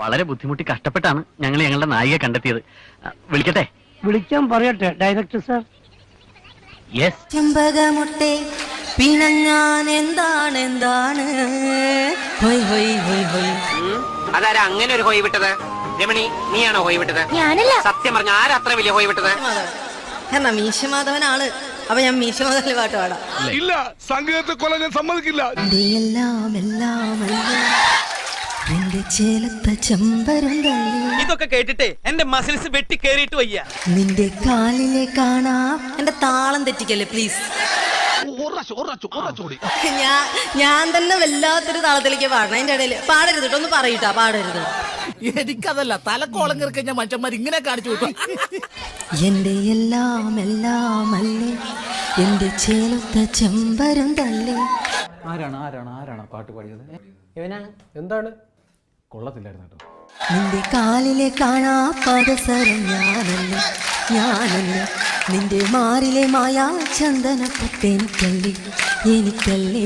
വളരെ ബുദ്ധിമുട്ടി കഷ്ടപ്പെട്ടാണ് ഞങ്ങൾ ഞങ്ങളുടെ നായിക കണ്ടെത്തിയത്. വിളിക്കട്ടെ? വിളിക്കാൻ പറയട്ടെ ഡയറക്ടർ സർ. യെസ് ചെമ്പകമുട്ടെ പിണങ്ങാൻ എന്താണ് എന്താണ് ഹൊയ് ഹൊയ് ഹൊയ്. ഹൊയ് അതാരാ അങ്ങനെ ഒരു ഹോയ് വിട്ടത്? രമണി നീയാണോ ഹോയ് വിട്ടത്? ഞാനല്ല. സത്യം പറഞ്ഞ ആരാ അത്ര വലിയ ഹോയ് വിട്ടത്? മീശമാധവൻ മീശമാധവനാണ്. അപ്പൊ ഞാൻ മീശമാധവന്റെ പാട്ട് പാടാം. ഇല്ല സംഗീതത്തെ കൊല ഞാൻ സമ്മതിക്കില്ല. എല്ലാം എല്ലാം എല്ലാം. അല്ലേ എന്റെ ചേലത്ത ചെമ്പരം തള്ളി. ഇതൊക്കെ കേട്ടിട്ട് എന്റെ മസിൽസ് വെട്ടി കേറിയിട്ട് വയ്യ. നിന്റെ കാലിലെ കാണാ. എന്റെ താളം തെറ്റിക്കല്ലേ പ്ലീസ് ഞാൻ ഞാൻ തന്നെ വല്ലാത്തൊരു താളത്തിലേക്ക് പാടണം. അതിന്റെ ഇടയിൽ പാടരുത് കേട്ടോ ഒന്ന് പറയൂട്ടാ പാടരുത്. എനിക്കതല്ല തലക്കോളം കിറക്കഞ്ഞ മനുഷ്യന്മാർ ഇങ്ങനെ കാണിച്ചു വിട്ടു എന്റെ എല്ലാം എല്ലാം അല്ലേ? എന്റെ ചേലത്ത ചെമ്പരം തല്ലേ ആരാണ് ആരാണ് ആരാണ് പാട്ട് പാടിയത്? ഇവനാണ്. എന്താണ്? കൊള്ളത്തില്ലായിരുന്നു കേട്ടോ. നിന്റെ കാലിലെ കാണാ പദസരം ഞാനല്ല ഞാനല്ല നിന്റെ മാറിലെ മായാ ചന്ദന എനിക്കല്ലേ എനിക്കല്ലേ.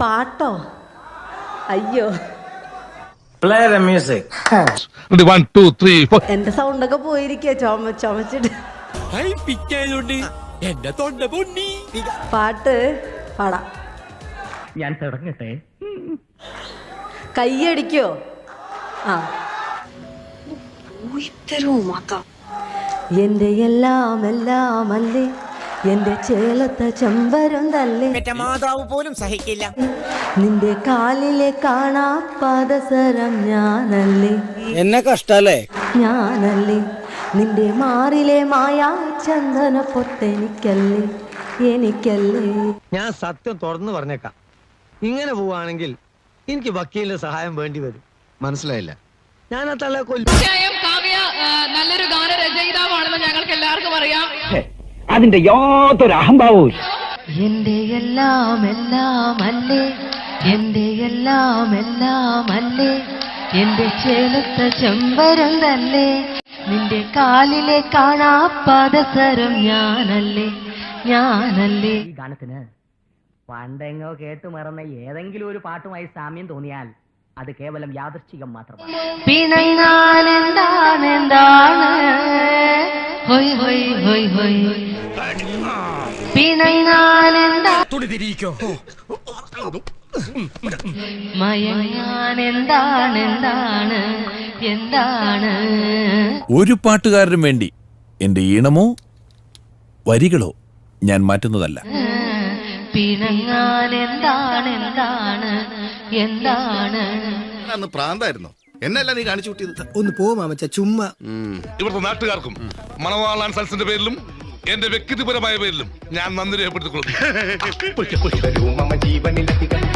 പാട്ടോ? അയ്യോ. വൺ ടു ത്രീ ഫോർ എന്റെ സൗണ്ടൊക്കെ പോയിരിക്കുക ചുമ ചുമച്ചിട്ട്. എന്റെ തൊണ്ട പൊന്നി. പാട്ട് പാടാം. ഞാൻ തുടങ്ങട്ടെ? കയ്യടിക്കോ? ആ. എന്റെ എല്ലാം എല്ലാം അല്ലേ എന്റെ ചേലത്ത ചെമ്പരം തല്ലേ? മാതാവ് പോലും സഹിക്കില്ല. നിന്റെ കാലിലെ കാണാ പാദസരം ഞാനല്ലേ? എന്നെ കഷ്ടല്ലേ? ഞാനല്ലേ? നിന്റെ മാറിലെ മായാ ചന്ദന പൊത്തെനിക്കല്ലേ എനിക്കല്ലേ? ഞാൻ സത്യം തുറന്നു പറഞ്ഞേക്കാം. ഇങ്ങനെ പോവാണെങ്കിൽ എനിക്ക് വക്കീലിന്റെ സഹായം വേണ്ടി വരും. മനസ്സിലായില്ല? ഞാൻ ആ കൊല്ലം. കാവ്യ നല്ലൊരു ഗാനരചയിതാവാണെന്ന് ഞങ്ങൾക്ക് എല്ലാവർക്കും അറിയാം. അതിന്റെ യാതൊരു അഹംഭാവവും എന്റെ എല്ലാം എല്ലാം അല്ലേ എന്റെ എല്ലാം എല്ലാം അല്ലേ എന്റെ ചേലത്ത ചെമ്പരം തന്നെ. നിന്റെ കാലിലെ കാണാ പദസരം ഞാനല്ലേ? ഞാനല്ലേ? ഈ ഗാനത്തിന് പണ്ടെങ്ങോ കേട്ടു മറന്ന ഏതെങ്കിലും ഒരു പാട്ടുമായി സാമ്യം തോന്നിയാൽ അത് കേവലം യാദൃശ്ചികം മാത്രമാണ്. പിണങ്ങാൻ എന്താണ് എന്താണ് ഹൊയ് ഹൊയ് ഹൊയ് ഹൊയ്. പിണങ്ങാൻ എന്താണ്? ഒരു പാട്ടുകാരനും വേണ്ടി എന്റെ ഈണമോ വരികളോ ഞാൻ മാറ്റുന്നതല്ല. പിണങ്ങാൻ എന്താണ് എന്താണ്? എന്താണ് അന്ന് പ്രാന്തായിരുന്നോ? എന്നല്ല നീ കാണിച്ചു കൂട്ടിയത്? ഒന്ന് പോ മാമച്ച ചുമ്മാ. ഇവിടുത്തെ നാട്ടുകാർക്കും മണവാളാൻ സൽസിന്റെ പേരിലും എന്റെ വ്യക്തിപരമായ പേരിലും ഞാൻ നന്ദി ജീവനിലധികം